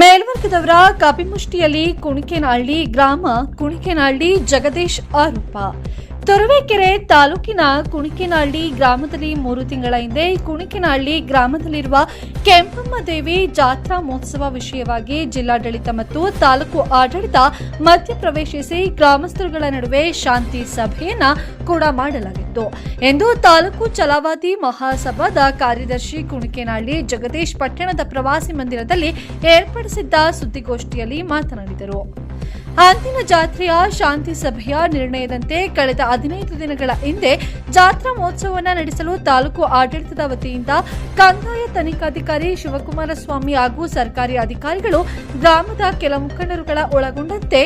ಮೇಲ್ವರ್ಗದವರ ಕಪಿಮುಷ್ಟಿಯಲ್ಲಿ ಕುಣಿಕೆನಹಳ್ಳಿ ಗ್ರಾಮ ಕುಣಿಕೆನಹಳ್ಳಿ ಜಗದೀಶ್ ಆರೋಪ. ತುರುವೇಕೆರೆ ತಾಲೂಕಿನ ಕುಣಿಕೆನಹಳ್ಳಿ ಗ್ರಾಮದಲ್ಲಿ ಮೂರು ತಿಂಗಳ ಹಿಂದೆ ಕುಣಿಕೆನಹಳ್ಳಿ ಗ್ರಾಮದಲ್ಲಿರುವ ಕೆಂಪಮ್ಮ ದೇವಿ ಜಾತ್ರಾ ಮಹೋತ್ಸವ ವಿಷಯವಾಗಿ ಜಿಲ್ಲಾಡಳಿತ ಮತ್ತು ತಾಲೂಕು ಆಡಳಿತ ಮಧ್ಯಪ್ರವೇಶಿಸಿ ಗ್ರಾಮಸ್ಥರುಗಳ ನಡುವೆ ಶಾಂತಿ ಸಭೆಯನ್ನ ಕೂಡ ಮಾಡಲಾಗಿತ್ತು. ಎಂದು ತಾಲೂಕು ಚಲಾವಾದಿ ಮಹಾಸಭಾದ ಕಾರ್ಯದರ್ಶಿ ಕುಣಿಕೆನಹಳ್ಳಿ ಜಗದೀಶ್ ಪಟ್ಟಣದ ಪ್ರವಾಸಿ ಮಂದಿರದಲ್ಲಿ ಏರ್ಪಡಿಸಿದ್ದ ಸುದ್ದಿಗೋಷ್ಠಿಯಲ್ಲಿ ಮಾತನಾಡಿದರು. ಅಂತಿಮ ಜಾತ್ರೆಯ ಶಾಂತಿ ಸಭೆಯ ನಿರ್ಣಯದಂತೆ ಕಳೆದ ಹದಿನೈದು ದಿನಗಳ ಹಿಂದೆ ಜಾತ್ರಾ ಮಹೋತ್ಸವವನ್ನು ನಡೆಸಲು ತಾಲೂಕು ಆಡಳಿತದ ವತಿಯಿಂದ ಕಂದಾಯ ತನಿಖಾಧಿಕಾರಿ ಶಿವಕುಮಾರ ಸ್ವಾಮಿ ಹಾಗೂ ಸರ್ಕಾರಿ ಅಧಿಕಾರಿಗಳು ಗ್ರಾಮದ ಕೆಲ ಮುಖಂಡರುಗಳ ಒಳಗೊಂಡಂತೆ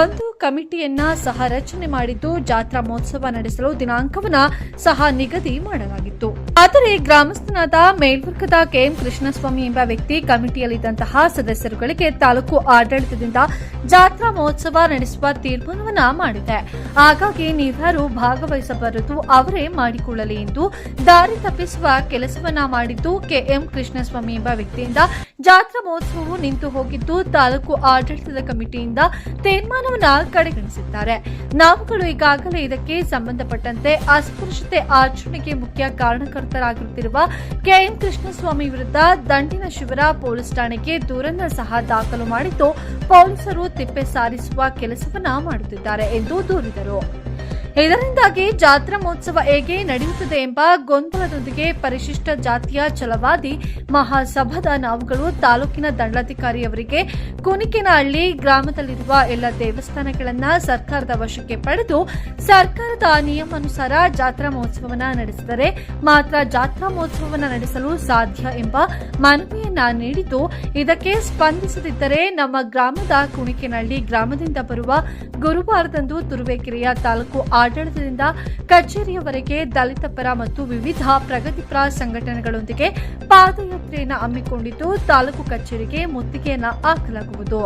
ಒಂದು ಕಮಿಟಿಯನ್ನ ಸಹ ರಚನೆ ಮಾಡಿದ್ದು ಜಾತ್ರಾ ಮಹೋತ್ಸವ ನಡೆಸಲು ದಿನಾಂಕವನ್ನ ಸಹ ನಿಗದಿ ಮಾಡಲಾಗಿತ್ತು. ಆದರೆ ಗ್ರಾಮಸ್ಥನಾದ ಮೇಲ್ವರ್ಗದ ಕೆಎಂ ಕೃಷ್ಣಸ್ವಾಮಿ ಎಂಬ ವ್ಯಕ್ತಿ ಕಮಿಟಿಯಲ್ಲಿದ್ದಂತಹ ಸದಸ್ಯರುಗಳಿಗೆ ತಾಲೂಕು ಆಡಳಿತದಿಂದ ಜಾತ್ರಾ ಮಹೋತ್ಸವ ನಡೆಸುವ ತೀರ್ಮಾನವನ್ನ ಮಾಡಿದೆ. ಹಾಗಾಗಿ ನೀವ್ಯಾರು ಭಾಗವಹಿಸಬಾರದು ಅವರೇ ಮಾಡಿಕೊಳ್ಳಲಿ ಎಂದು ದಾರಿ ತಪ್ಪಿಸುವ ಕೆಲಸವನ್ನ ಮಾಡಿದ್ದು ಕೆಎಂ ಕೃಷ್ಣಸ್ವಾಮಿ ಎಂಬ ವ್ಯಕ್ತಿಯಿಂದ ಜಾತ್ರಾ ಮಹೋತ್ಸವವು ನಿಂತು ಹೋಗಿದ್ದು ತಾಲೂಕು ಆಡಳಿತದ ಕಮಿಟಿಯಿಂದ ತೀರ್ಮಾನವನ್ನ ಕಡೆಗಣಿಸಿದ್ದಾರೆ. ನಾವುಗಳು ಈಗಾಗಲೇ ಇದಕ್ಕೆ ಸಂಬಂಧಪಟ್ಟಂತೆ ಅಸ್ಪೃಶ್ಯತೆ ಆಚರಣೆಗೆ ಮುಖ್ಯ ಕಾರಣಕರ್ತರಾಗಿರುತ್ತಿರುವ ಕೆಎಂ ಕೃಷ್ಣಸ್ವಾಮಿ ವಿರುದ್ಧ ದಂಡಿನ ಶಿಬಿರ ಪೊಲೀಸ್ ಠಾಣೆಗೆ ದೂರನ್ನು ಸಹ ದಾಖಲು ಮಾಡಿದ್ದು ಪೊಲೀಸರು ತಿಪ್ಪೆ ಸಾರಿಸುವ ಕೆಲಸವನ್ನ ಮಾಡುತ್ತಿದ್ದಾರೆ ಎಂದು ದೂರಿದರು. ಇದರಿಂದಾಗಿ ಜಾತ್ರಾ ಮಹೋತ್ಸವ ಹೇಗೆ ನಡೆಯುತ್ತದೆ ಎಂಬ ಗೊಂದಲದೊಂದಿಗೆ ಪರಿಶಿಷ್ಟ ಜಾತಿಯ ಛಲವಾದಿ ಮಹಾಸಭಾದ ನಾವುಗಳು ತಾಲೂಕಿನ ದಂಡಾಧಿಕಾರಿಯವರಿಗೆ ಕುಣಿಕೆನಹಳ್ಳಿ ಗ್ರಾಮದಲ್ಲಿರುವ ಎಲ್ಲ ದೇವಸ್ಥಾನಗಳನ್ನ ಸರ್ಕಾರದ ವಶಕ್ಕೆ ಪಡೆದು ಸರ್ಕಾರದ ನಿಯಮಾನುಸಾರ ಜಾತ್ರಾ ಮಹೋತ್ಸವವನ್ನು ನಡೆಸಿದರೆ ಮಾತ್ರ ಜಾತ್ರಾ ಮಹೋತ್ಸವವನ್ನು ನಡೆಸಲು ಸಾಧ್ಯ ಎಂಬ ಮನವಿಯನ್ನ ನೀಡಿದ್ದು, ಇದಕ್ಕೆ ಸ್ಪಂದಿಸದಿದ್ದರೆ ನಮ್ಮ ಗ್ರಾಮದ ಕುಣಿಕೆನಹಳ್ಳಿ ಗ್ರಾಮದಿಂದ ಬರುವ ಗುರುವಾರದಂದು ತುರುವೇಕೆರೆಯ ತಾಲೂಕು ಆಡಳಿತದಿಂದ ಕಚೇರಿಯವರೆಗೆ ದಲಿತ ಪರ ಮತ್ತು ವಿವಿಧ ಪ್ರಗತಿಪರ ಸಂಘಟನೆಗಳೊಂದಿಗೆ ಪಾದಯಾತ್ರೆಯನ್ನು ಹಮ್ಮಿಕೊಂಡಿದ್ದು ತಾಲೂಕು ಕಚೇರಿಗೆ ಮುತ್ತಿಗೆಯನ್ನು ಹಾಕಲಾಗುವುದು.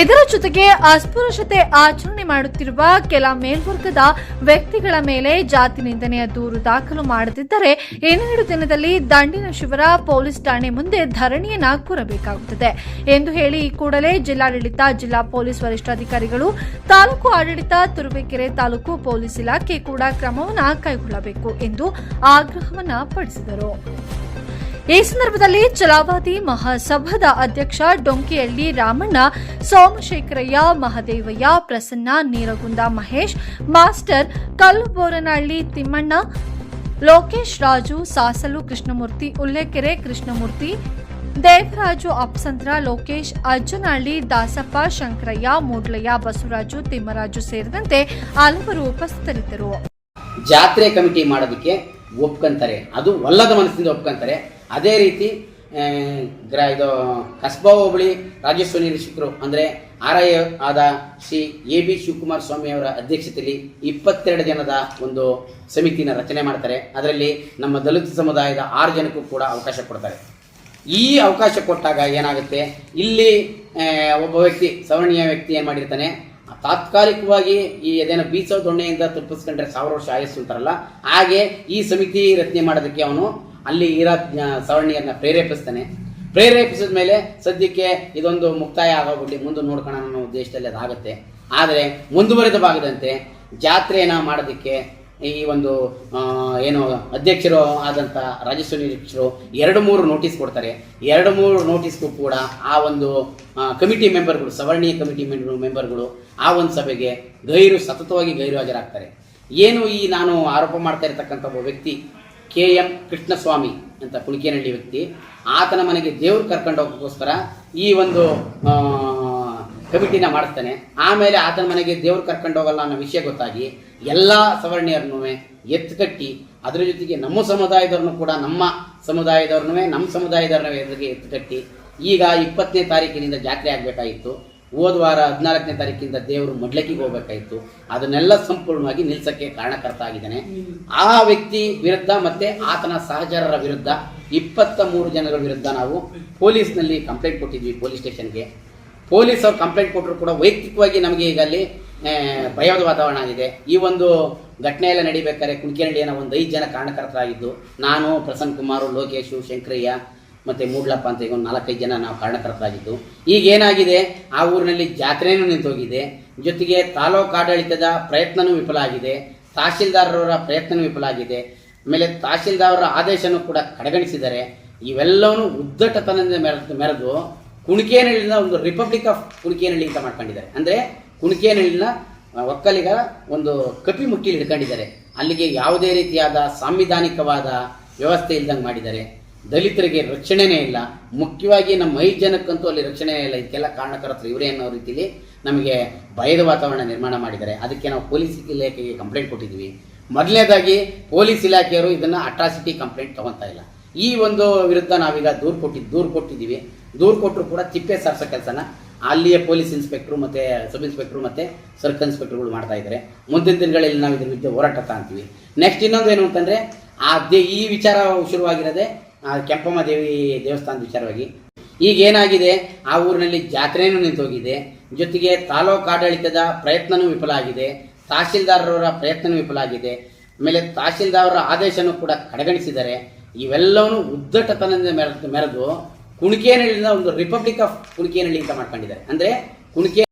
ಇದರ ಜೊತೆಗೆ ಅಸ್ಪೃಶ್ಯತೆ ಆಚರಣೆ ಮಾಡುತ್ತಿರುವ ಕೆಲ ಮೇಲ್ವರ್ಗದ ವ್ಯಕ್ತಿಗಳ ಮೇಲೆ ಜಾತಿ ನಿಂದನೆಯ ದೂರು ದಾಖಲು ಮಾಡದಿದ್ದರೆ ಇನ್ನೆರಡು ದಿನದಲ್ಲಿ ದಂಡಿನ ಶಿವರ ಪೊಲೀಸ್ ಠಾಣೆ ಮುಂದೆ ಧರಣಿಯನ್ನ ಕೂರಬೇಕಾಗುತ್ತದೆ ಎಂದು ಹೇಳಿ ಈ ಕೂಡಲೇ ಜಿಲ್ಲಾಡಳಿತ, ಜಿಲ್ಲಾ ಪೊಲೀಸ್ ವರಿಷ್ಠಾಧಿಕಾರಿಗಳು, ತಾಲೂಕು ಆಡಳಿತ, ತುರುವೇಕೆರೆ ತಾಲೂಕು ಪೊಲೀಸ್ ಇಲಾಖೆ ಕೂಡ ಕ್ರಮವನ್ನು ಕೈಗೊಳ್ಳಬೇಕು ಎಂದು ಆಗ್ರಹವನ್ನ ಪಡಿಸಿದರು. ಈ ಸಂದರ್ಭದಲ್ಲಿ ಚಲಾವಾದಿ ಮಹಾಸಭಾದ ಅಧ್ಯಕ್ಷ ಡೊಂಕಿಹಳ್ಳಿ ರಾಮಣ್ಣ, ಸೋಮಶೇಖರಯ್ಯ, ಮಹದೇವಯ್ಯ, ಪ್ರಸನ್ನ ನೀರಗುಂದ ಮಹೇಶ್, ಮಾಸ್ಟರ್ ಕಲ್ಲುಬೋರನಹಳ್ಳಿ ತಿಮ್ಮಣ್ಣ, ಲೋಕೇಶ್ ರಾಜು, ಸಾಸಲು ಕೃಷ್ಣಮೂರ್ತಿ ಉಲ್ಲೇಕೆರೆ ಕೃಷ್ಣಮೂರ್ತಿ, ದೇವರಾಜು ಅಪ್ಸಂದ್ರ, ಲೋಕೇಶ್ ಅಜ್ಜನಹಳ್ಳಿ, ದಾಸಪ್ಪ ಶಂಕರಯ್ಯ, ಮೂಡ್ಲಯ್ಯ ಬಸವರಾಜು, ತಿಮ್ಮರಾಜು ಸೇರಿದಂತೆ ಹಲವರು ಉಪಸ್ಥಿತರಿದ್ದರು. ಜಾತ್ರೆ ಕಮಿಟಿ ಮಾಡೋದಕ್ಕೆ ಒಪ್ಕೊಂತಾರೆ. ಅದು ಒಲ್ಲದ ಮನಸ್ಸಿಂದ ಒಪ್ಕೊಂತಾರೆ. ಅದೇ ರೀತಿ ಗ್ರ, ಇದು, ಕಸ್ಬಾ ಹೋಬಳಿ ರಾಜಸ್ವ ನಿರೀಕ್ಷಕರು ಅಂದರೆ ಆರ್ ಐ ಆದ ಶ್ರೀ ಎ ಬಿ ಶಿವಕುಮಾರ್ ಸ್ವಾಮಿ ಅವರ ಅಧ್ಯಕ್ಷತೆಯಲ್ಲಿ ಇಪ್ಪತ್ತೆರಡು ಜನದ ಒಂದು ಸಮಿತಿನ ರಚನೆ ಮಾಡ್ತಾರೆ. ಅದರಲ್ಲಿ ನಮ್ಮ ದಲಿತ ಸಮುದಾಯದ ಆರು ಜನಕ್ಕೂ ಕೂಡ ಅವಕಾಶ ಕೊಡ್ತಾರೆ. ಈ ಅವಕಾಶ ಕೊಟ್ಟಾಗ ಏನಾಗುತ್ತೆ? ಇಲ್ಲಿ ಒಬ್ಬ ವ್ಯಕ್ತಿ, ಸವರ್ಣೀಯ ವ್ಯಕ್ತಿ ಏನು ಮಾಡಿರ್ತಾನೆ? ತಾತ್ಕಾಲಿಕವಾಗಿ ಈ ಅದೇನೋ ಬೀಸೋ ದೊಣ್ಣೆಯಿಂದ ತಪ್ಪಿಸ್ಕೊಂಡ್ರೆ ಸಾವಿರ ವರ್ಷ ಆಯಸ್ಸು ಅಂತಾರಲ್ಲ, ಹಾಗೆ ಈ ಸಮಿತಿ ರಚನೆ ಮಾಡೋದಕ್ಕೆ ಅವನು ಅಲ್ಲಿ ಇರೋ ಸವರ್ಣಿಯನ್ನ ಪ್ರೇರೇಪಿಸ್ತಾನೆ. ಪ್ರೇರೇಪಿಸಿದ ಮೇಲೆ ಸದ್ಯಕ್ಕೆ ಇದೊಂದು ಮುಕ್ತಾಯ ಆಗೋಗ್ಬಿಟ್ಟು ಮುಂದೆ ನೋಡ್ಕೊಳ್ಳೋಣ ಅನ್ನೋ ಉದ್ದೇಶದಲ್ಲಿ ಅದಾಗುತ್ತೆ. ಆದರೆ ಮುಂದುವರೆದ ಭಾಗದಂತೆ ಜಾತ್ರೆಯನ್ನ ಮಾಡೋದಕ್ಕೆ ಈ ಒಂದು ಏನು ಅಧ್ಯಕ್ಷರು ಆದಂಥ ರಾಜಸ್ವ ನಿರೀಕ್ಷರು ಎರಡು ಮೂರು ನೋಟಿಸ್ ಕೊಡ್ತಾರೆ. ಎರಡು ಮೂರು ನೋಟಿಸ್ಗೂ ಕೂಡ ಆ ಒಂದು ಕಮಿಟಿ ಮೆಂಬರ್ಗಳು, ಸವರ್ಣೀಯ ಕಮಿಟಿ ಮೆಂಬರ್ಗಳು ಆ ಒಂದು ಸಭೆಗೆ ಗೈರು, ಸತತವಾಗಿ ಗೈರು ಹಾಜರಾಗ್ತಾರೆ ಏನು ಈ ನಾನು ಆರೋಪ ಮಾಡ್ತಾ ಇರತಕ್ಕಂಥ ಒಬ್ಬ ವ್ಯಕ್ತಿ ಕೆ ಎಂ ಕೃಷ್ಣಸ್ವಾಮಿ ಅಂತ ಕುಣಿಕೇನಹಳ್ಳಿ ವ್ಯಕ್ತಿ. ಆತನ ಮನೆಗೆ ದೇವ್ರು ಕರ್ಕೊಂಡು ಹೋಗೋಕ್ಕೋಸ್ಕರ ಈ ಒಂದು ಕಮಿಟಿನ ಮಾಡಿಸ್ತಾನೆ ಆಮೇಲೆ ಆತನ ಮನೆಗೆ ದೇವ್ರು ಕರ್ಕೊಂಡು ಹೋಗಲ್ಲ ಅನ್ನೋ ವಿಷಯ ಗೊತ್ತಾಗಿ ಎಲ್ಲ ಸವರ್ಣೀಯರನ್ನೂ ಎತ್ತುಕಟ್ಟಿ ಅದರ ಜೊತೆಗೆ ನಮ್ಮ ಸಮುದಾಯದವ್ರನ್ನು ಕೂಡ, ನಮ್ಮ ಸಮುದಾಯದವ್ರನ್ನೂ, ನಮ್ಮ ಸಮುದಾಯದವ್ರನ್ನ ಎದುರಿಗೆ ಎತ್ತುಕಟ್ಟಿ ಈಗ ಇಪ್ಪತ್ತನೇ ತಾರೀಕಿನಿಂದ ಜಾತ್ರೆ ಆಗಬೇಕಾಗಿತ್ತು. ಹೋದ ವಾರ ಹದಿನಾಲ್ಕನೇ ತಾರೀಕಿಂದ ದೇವರು ಮಡ್ಲಕ್ಕಿಗೆ ಹೋಗ್ಬೇಕಾಗಿತ್ತು ಅದನ್ನೆಲ್ಲ ಸಂಪೂರ್ಣವಾಗಿ ನಿಲ್ಸಕ್ಕೆ ಕಾರಣಕರ್ತ ಆಗಿದ್ದಾನೆ ಆ ವ್ಯಕ್ತಿ ವಿರುದ್ಧ ಮತ್ತೆ ಆತನ ಸಹಚರರ ವಿರುದ್ಧ ಇಪ್ಪತ್ತ ಮೂರು ಜನರ ವಿರುದ್ಧ ನಾವು ಪೊಲೀಸ್ನಲ್ಲಿ ಕಂಪ್ಲೇಂಟ್ ಕೊಟ್ಟಿದ್ವಿ ಪೊಲೀಸ್ ಸ್ಟೇಷನ್ಗೆ. ಪೊಲೀಸ್ ಅವ್ರು ಕಂಪ್ಲೇಂಟ್ ಕೊಟ್ಟರು ಕೂಡ ವೈಯಕ್ತಿಕವಾಗಿ ನಮಗೆ ಈಗ ಅಲ್ಲಿ ಭಯದ ವಾತಾವರಣ ಆಗಿದೆ. ಈ ಒಂದು ಘಟನೆ ಎಲ್ಲ ನಡಿಬೇಕಾದ್ರೆ ಕುಣಿಕೆನಹಳ್ಳಿಯ ಒಂದು ಐದು ಜನ ಕಾರಣಕರ್ತರಾಗಿದ್ದು. ನಾನು ಪ್ರಸನ್ನ ಕುಮಾರು, ಲೋಕೇಶು, ಶಂಕರಯ್ಯ ಮತ್ತು ಮೂಡ್ಲಪ್ಪ ಅಂತ ಈಗ ಒಂದು ನಾಲ್ಕೈದು ಜನ ನಾವು ಕಾರಣಕರ್ತರಾಗಿದ್ದು. ಈಗ ಏನಾಗಿದೆ? ಆ ಊರಿನಲ್ಲಿ ಜಾತ್ರೆನೂ ನಿಂತೋಗಿದೆ. ಜೊತೆಗೆ ತಾಲೂಕು ಆಡಳಿತದ ಪ್ರಯತ್ನವೂ ವಿಫಲ ಆಗಿದೆ. ತಹಶೀಲ್ದಾರರವರ ಪ್ರಯತ್ನವೂ ವಿಫಲ ಆಗಿದೆ. ಆಮೇಲೆ ತಹಶೀಲ್ದಾರರ ಆದೇಶನೂ ಕೂಡ ಕಡೆಗಣಿಸಿದ್ದಾರೆ. ಇವೆಲ್ಲವೂ ಉದ್ದಟತನದಿಂದ ಮೆರೆದು ಮೆರೆದು ಕುಣಿಕೇನಹಳ್ಳಿನ ಒಂದು ರಿಪಬ್ಲಿಕ್ ಆಫ್ ಕುಣಿಕೇನಹಳ್ಳಿ ಅಂತ ಮಾಡ್ಕೊಂಡಿದ್ದಾರೆ. ಅಂದರೆ ಕುಣಿಕೇನಹಳ್ಳಿನ ಒಕ್ಕಲಿಗ ಒಂದು ಕಪಿ ಮುಟ್ಟಿಲಿ ಹಿಡ್ಕೊಂಡಿದ್ದಾರೆ. ಅಲ್ಲಿಗೆ ಯಾವುದೇ ರೀತಿಯಾದ ಸಾಂವಿಧಾನಿಕವಾದ ವ್ಯವಸ್ಥೆ ಇಲ್ದಂಗೆ ಮಾಡಿದ್ದಾರೆ. ದಲಿತರಿಗೆ ರಕ್ಷಣೆನೇ ಇಲ್ಲ. ಮುಖ್ಯವಾಗಿ ನಮ್ಮ ಐದು ಜನಕ್ಕಂತೂ ಅಲ್ಲಿ ರಕ್ಷಣೆ ಇಲ್ಲ. ಇದಕ್ಕೆಲ್ಲ ಕಾರಣಕರ್ತರು ಇವರೇ ಅನ್ನೋ ರೀತಿಯಲ್ಲಿ ನಮಗೆ ಭಯದ ವಾತಾವರಣ ನಿರ್ಮಾಣ ಮಾಡಿದ್ದಾರೆ. ಅದಕ್ಕೆ ನಾವು ಪೊಲೀಸ್ ಇಲಾಖೆಗೆ ಕಂಪ್ಲೇಂಟ್ ಕೊಟ್ಟಿದ್ದೀವಿ. ಮೊದಲನೇದಾಗಿ ಪೊಲೀಸ್ ಇಲಾಖೆಯವರು ಇದನ್ನು ಅಟ್ರಾಸಿಟಿ ಕಂಪ್ಲೇಂಟ್ ತಗೊತಾ ಇಲ್ಲ. ಈ ಒಂದು ವಿರುದ್ಧ ನಾವೀಗ ದೂರು ಕೊಟ್ಟಿದ್ದು ದೂರು ಕೊಟ್ಟಿದ್ದೀವಿ. ದೂರು ಕೊಟ್ಟರು ಕೂಡ ತಿಪ್ಪೆ ಸಾರಿಸೋ ಕೆಲಸನ. ಅಲ್ಲಿಯ ಪೊಲೀಸ್ ಇನ್ಸ್ಪೆಕ್ಟ್ರು ಮತ್ತು ಸಬ್ ಇನ್ಸ್ಪೆಕ್ಟ್ರು ಮತ್ತು ಸರ್ಕಲ್ ಇನ್ಸ್ಪೆಕ್ಟ್ರುಗಳು ಮಾಡ್ತಾ ಇದ್ದಾರೆ. ಮುಂದಿನ ದಿನಗಳಲ್ಲಿ ನಾವು ಇದ್ರ ವಿರುದ್ಧ ಹೋರಾಟ ತಾಂತೀವಿ ನೆಕ್ಸ್ಟ್ ಇನ್ನೊಂದು ಏನು ಅಂತಂದರೆ ಆ ಈ ವಿಚಾರ ಶುರುವಾಗಿರೋದೇ ಕೆಂಪಮ್ಮ ದೇವಿ ದೇವಸ್ಥಾನದ ವಿಚಾರವಾಗಿ, ಈಗ ಏನಾಗಿದೆ? ಆ ಊರಿನಲ್ಲಿ ಜಾತ್ರೆನೂ ನಿಂತೋಗಿದೆ. ಜೊತೆಗೆ ತಾಲೂಕು ಆಡಳಿತದ ಪ್ರಯತ್ನವೂ ವಿಫಲ ಆಗಿದೆ. ತಹಶೀಲ್ದಾರರವರ ಪ್ರಯತ್ನವೂ ವಿಫಲ ಆಗಿದೆ. ಆಮೇಲೆ ತಹಶೀಲ್ದಾರರ ಆದೇಶನೂ ಕೂಡ ಕಡೆಗಣಿಸಿದ್ದಾರೆ. ಇವೆಲ್ಲವೂ ಉದ್ದಟತನದಿಂದ ಮೆರೆದು ಕುಣಿಕೇನಹಳ್ಳಿನ ಒಂದು ರಿಪಬ್ಲಿಕ್ ಆಫ್ ಕುಣಿಕೇನಹಳ್ಳಿ ಅಂತ ಮಾಡ್ಕೊಂಡಿದ್ದಾರೆ. ಅಂದರೆ ಕುಣಿಕೆ